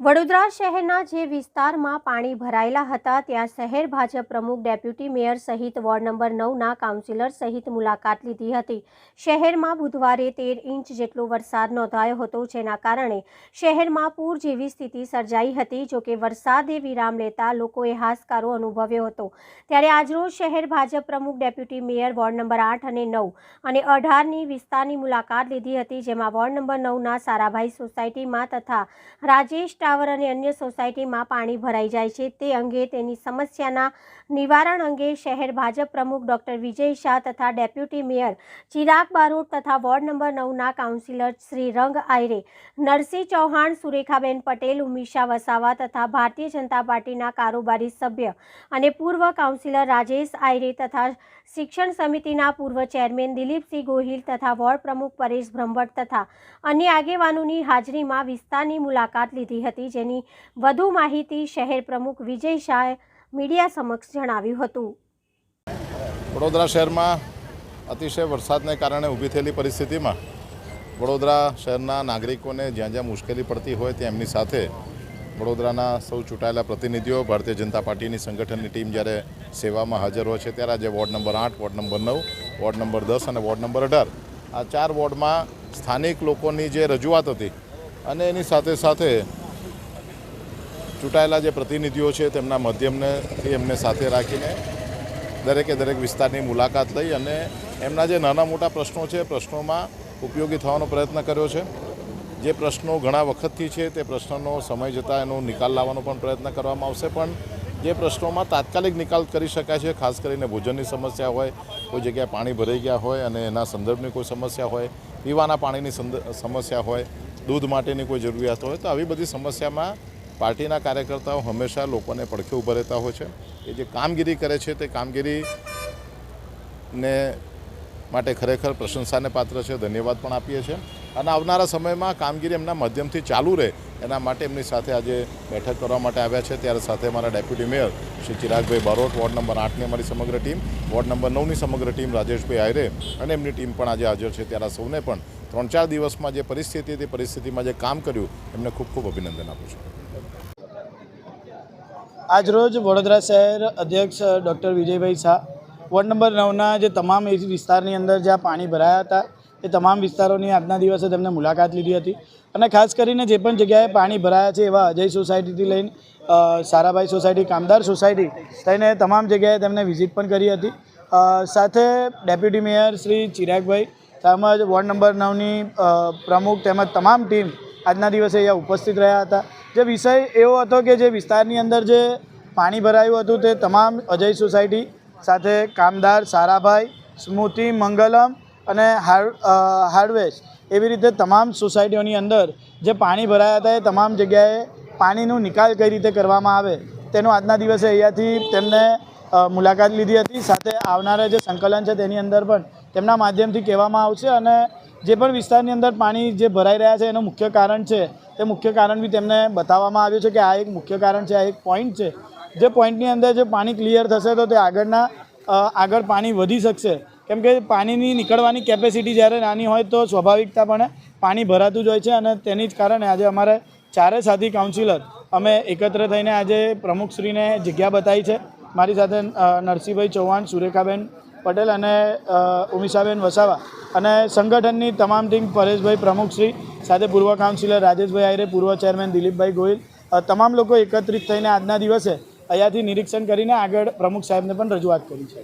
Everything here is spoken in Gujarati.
વડોદરા શહેરના જે વિસ્તારમાં પાણી ભરાયેલા હતા, ત્યાં શહેર ભાજપ પ્રમુખ, ડેપ્યુટી મેયર સહિત વોર્ડ નંબર નવના કાઉન્સિલર સહિત મુલાકાત લીધી હતી. શહેરમાં બુધવારે તેર ઇંચ જેટલો વરસાદ નોંધાયો હતો, જેના કારણે શહેરમાં પૂર જેવી સ્થિતિ સર્જાઈ હતી. જોકે વરસાદે વિરામ લેતા લોકોએ હાશકારો અનુભવ્યો હતો. ત્યારે આજરોજ શહેર ભાજપ પ્રમુખ, ડેપ્યુટી મેયર, વોર્ડ નંબર આઠ અને નવ અને અઢારની વિસ્તારની મુલાકાત લીધી હતી, જેમાં વોર્ડ નંબર નવના સારાભાઈ સોસાયટીમાં તથા રાજેશ ટાવર અને અન્ય સોસાયટીમાં પાણી ભરાઈ જાય છે. તે અંગે તેની સમસ્યાના નિવારણ અંગે શહેર ભાજપ પ્રમુખ ડોક્ટર વિજય શાહ તથા ડેપ્યુટી મેયર ચિરાગ બારોટ તથા વોર્ડ નંબર નવના કાઉન્સિલર શ્રી રંગ આયરે, નરસિંહ ચૌહાણ, સુરેખાબેન પટેલ ઉમિશા વસાવા તથા ભારતીય જનતા પાર્ટીના કારોબારી સભ્ય અને પૂર્વ કાઉન્સિલર રાજેશ આયરે તથા શિક્ષણ સમિતિના પૂર્વ ચેરમેન દિલીપસિંહ ગોહિલ તથા વોર્ડ પ્રમુખ પરેશ બ્રહ્મભટ્ટ તથા અન્ય આગેવાનોની હાજરીમાં વિસ્તારની મુલાકાત લીધી હતી. જેની વધુ માહિતી શહેર પ્રમુખ વિજય શાહે મીડિયા સમક્ષ જણાવ્યું હતું. વડોદરા શહેરમાં અતિશય વરસાદને કારણે ઊભી થયેલી પરિસ્થિતિમાં વડોદરા શહેરના નાગરિકોને જ્યાં જ્યાં મુશ્કેલી પડતી હોય ત્યાં એમની સાથે વડોદરાના સૌ ચૂંટાયેલા પ્રતિનિધિઓ, ભારતીય જનતા પાર્ટીની સંગઠનની ટીમ જ્યારે સેવામાં હાજર હોય છે ત્યારે આજે વોર્ડ નંબર આઠ, વોર્ડ નંબર નવ, વોર્ડ નંબર દસ અને વોર્ડ નંબર અઢાર આ ચાર વોર્ડમાં સ્થાનિક લોકોની જે રજૂઆત હતી અને એની સાથે સાથે ચૂંટાયેલા જે પ્રતિનિધિઓ છે તેમના માધ્યમનેથી એમને સાથે રાખીને દરેકે દરેક વિસ્તારની મુલાકાત લઈ અને એમના જે નાના મોટા પ્રશ્નો છે, પ્રશ્નોમાં ઉપયોગી થવાનો પ્રયત્ન કર્યો છે. જે પ્રશ્નો ઘણા વખતથી છે તે પ્રશ્નનો સમય જતાં એનો નિકાલ લાવવાનો પણ પ્રયત્ન કરવામાં આવશે. પણ જે પ્રશ્નોમાં તાત્કાલિક નિકાલ કરી શકાય છે, ખાસ કરીને ભોજનની સમસ્યા હોય, કોઈ જગ્યાએ પાણી ભરાઈ ગયા હોય અને એના સંદર્ભની કોઈ સમસ્યા હોય, પીવાના પાણીની સમસ્યા હોય, દૂધ માટેની કોઈ જરૂરિયાત હોય, તો આવી બધી સમસ્યામાં પાર્ટીના કાર્યકર્તાઓ હંમેશા લોકોને પડખે ઊભા રહેતા હોય છે. એ જે કામગીરી કરે છે તે કામગીરીને માટે ખરેખર પ્રશંસાને પાત્ર છે, ધન્યવાદ પણ આપીએ છીએ. અને આવનારા સમયમાં કામગીરી એમના માધ્યમથી ચાલુ રહે, એના માટે એમની સાથે આજે બેઠક કરવા માટે આવ્યા છે. ત્યારે સાથે અમારા deputy mayor Shri Chiragbhai Barot, ward number આઠની અમારી સમગ્ર ટીમ, વોર્ડ નંબર નવની સમગ્ર ટીમ રાજેશભાઈ આયરે અને એમની ટીમ પણ આજે હાજર છે. ત્યારે સૌને પણ ત્રણ ચાર દિવસમાં જે પરિસ્થિતિ હતી પરિસ્થિતિમાં જે કામ કર્યું, એમને ખૂબ ખૂબ અભિનંદન આપું છું. આજરોજ વડોદરા શહેર અધ્યક્ષ doctor Vijaybhai Shah ward number નવના જે તમામ એ વિસ્તારની અંદર જ્યાં પાણી ભરાયા હતા, એ તમામ વિસ્તારોની આજના દિવસે તેમને મુલાકાત લીધી હતી. અને ખાસ કરીને જે પણ જગ્યાએ પાણી ભરાયા છે એવા અજય સોસાયટીથી લઈને સારાભાઈ સોસાયટી, કામદાર સોસાયટી થઈને તમામ જગ્યાએ તેમને વિઝિટ પણ કરી હતી. સાથે ડેપ્યુટી મેયર શ્રી ચિરાગભાઈ, તેમજ વોર્ડ નંબર નવની પ્રમુખ તેમજ તમામ ટીમ આજના દિવસે અહીંયા ઉપસ્થિત રહ્યા હતા. જે વિષય એવો હતો કે જે વિસ્તારની અંદર જે પાણી ભરાયું હતું તે તમામ અજય સોસાયટી સાથે કામદાર સારાભાઈ, સ્મૃતિ, મંગલમ અને હાર્ડવેસ એવી રીતે તમામ સોસાયટીઓની અંદર જે પાણી ભરાયા હતા એ તમામ જગ્યાએ પાણીનું નિકાલ કઈ રીતે કરવામાં આવે તેનું આજના દિવસે અહીંયાથી તેમને મુલાકાત લીધી હતી. સાથે આવનારા જે સંકલન છે તેની અંદર પણ તેમના માધ્યમથી કહેવામાં આવશે અને જે પણ વિસ્તારની અંદર પાણી જે ભરાઈ રહ્યા છે, એનું મુખ્ય કારણ છે, તે મુખ્ય કારણ બી તેમને બતાવવામાં આવ્યું છે કે આ એક મુખ્ય કારણ છે, આ એક પોઈન્ટ છે. જે પોઈન્ટની અંદર જે પાણી ક્લિયર થશે તો તે આગળના આગળ પાણી વધી શકશે. કેમ કે પાણીની નીકળવાની કેપેસિટી જ્યારે નાની હોય તો સ્વાભાવિકતાપણે પાણી ભરાતું જ હોય છે અને તેની જ કારણે આજે અમારે ચારે સાથી કાઉન્સિલર અમે એકત્ર થઈને આજે પ્રમુખશ્રીને જગ્યા બતાવી છે. મારી સાથે નરસિંહભાઈ ચૌહાણ, સુરેખાબેન પટેલ અને ઉમિશાબેન વસાવા અને સંગઠનની તમામ ટીમ પરેશભાઈ પ્રમુખશ્રી સાથે પૂર્વ કાઉન્સિલર રાજેશભાઈ આયરે, પૂર્વ ચેરમેન દિલીપભાઈ ગોહિલ તમામ લોકો એકત્રિત થઈને આજના દિવસે અહીંયાથી નિરીક્ષણ કરીને આગળ પ્રમુખ સાહેબને પણ રજૂઆત કરી છે.